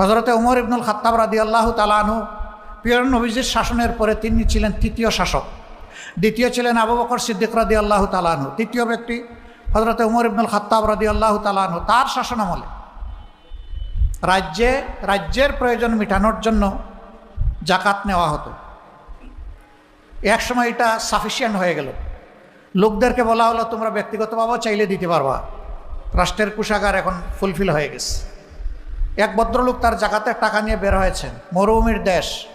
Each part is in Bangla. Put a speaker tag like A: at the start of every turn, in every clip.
A: হজরতে উমর ইবনুল খাত্তাব রাদি আল্লাহ তালানহু পিয়র নবীজির শাসনের পরে তিনি ছিলেন তৃতীয় শাসক। দ্বিতীয় ছিলেন আবু বকর সিদ্দিক রাদি আল্লাহ তালানহু তৃতীয় ব্যক্তি হজরতে উমর ইবনুল খাত্তাব রাদি আল্লাহ তালানহু তার শাসন আমলে রাজ্যে, রাজ্যের প্রয়োজন মেটানোর জন্য জাকাত নেওয়া হতো। এক সময় এটা সাফিসিয়েন্ট হয়ে গেল। লোকদেরকে বলা হলো, তোমরা ব্যক্তিগতভাবেও চাইলে দিতে পারবা। রাষ্ট্রের কুষাগার এখন ফুলফিল হয়ে গেছে। এক ভদ্রলোক তার জাকাতের টাকা নিয়ে বের হয়েছেন। মরুভূমির দেশ।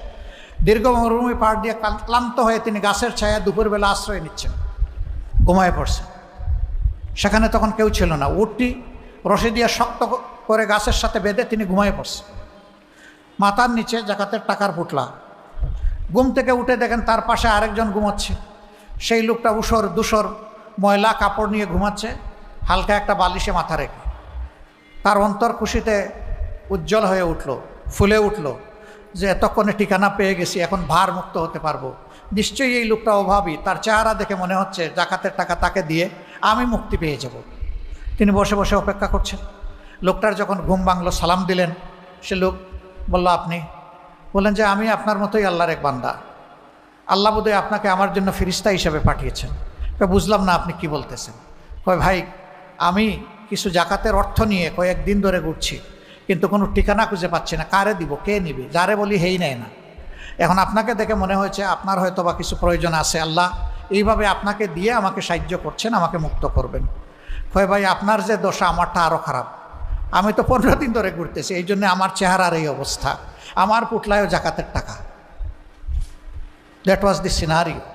A: দীর্ঘ মরুভূমি পাহাড় দিয়ে ক্লান্ত- হয়ে তিনি গাছের ছায়া দুপুরবেলা আশ্রয় নিচ্ছেন। ঘুমায় পড়ছেন। সেখানে তখন কেউ ছিল না। উটটি রশি দিয়ে শক্ত করে গাছের সাথে বেঁধে তিনি ঘুমায় পড়ছেন। মাথার নিচে জাকাতের টাকার পুটলা ঘুম থেকে উঠে দেখেন তার পাশে আরেকজন ঘুমাচ্ছে। সেই লোকটা উসর দুসর ময়লা কাপড় নিয়ে ঘুমাচ্ছে, হালকা একটা বালিশে মাথা রেখে। তার অন্তর খুশিতে উজ্জ্বল হয়ে উঠল, ফুলে উঠল যে এতক্ষণে ঠিকানা পেয়ে গেছি, এখন ভার মুক্ত হতে পারব। নিশ্চয়ই এই লোকটা অভাবী, তার চেহারা দেখে মনে হচ্ছে জাকাতের টাকা তাকে দিয়ে আমি মুক্তি পেয়ে যাব। তিনি বসে বসে অপেক্ষা করছেন। লোকটার যখন ঘুম ভাঙলো, সালাম দিলেন। সে লোক বলল, আপনি? বললেন যে, আমি আপনার মতোই আল্লাহর এক বান্দা। আল্লাহ বোধহয় আপনাকে আমার জন্য ফিরিস্তা হিসেবে পাঠিয়েছেন। বুঝলাম না আপনি কি বলতেছেন। কয়, ভাই, আমি কিছু জাকাতের অর্থ নিয়ে কয়েকদিন ধরে ঘুরছি। কিন্তু কোনো ঠিকানা খুঁজে পাচ্ছি না। কারে দিব? কে নিবে? যারে বলি হেই নেয় না। এখন আপনাকে দেখে মনে হয়েছে, আপনার হয়তো বা কিছু প্রয়োজন আছে, আল্লাহ এইভাবে আপনাকে দিয়ে আমাকে সাহায্য করছেন, আমাকে মুক্ত করবেন। কয়, ভাই, আপনার যে দশা, আমারটা আরও খারাপ। আমি তো পনেরো দিন ধরে ঘুরতেছি, এই জন্য আমার চেহারার এই অবস্থা। আমার পুটলায়ও জাকাতের টাকা। That was the scenario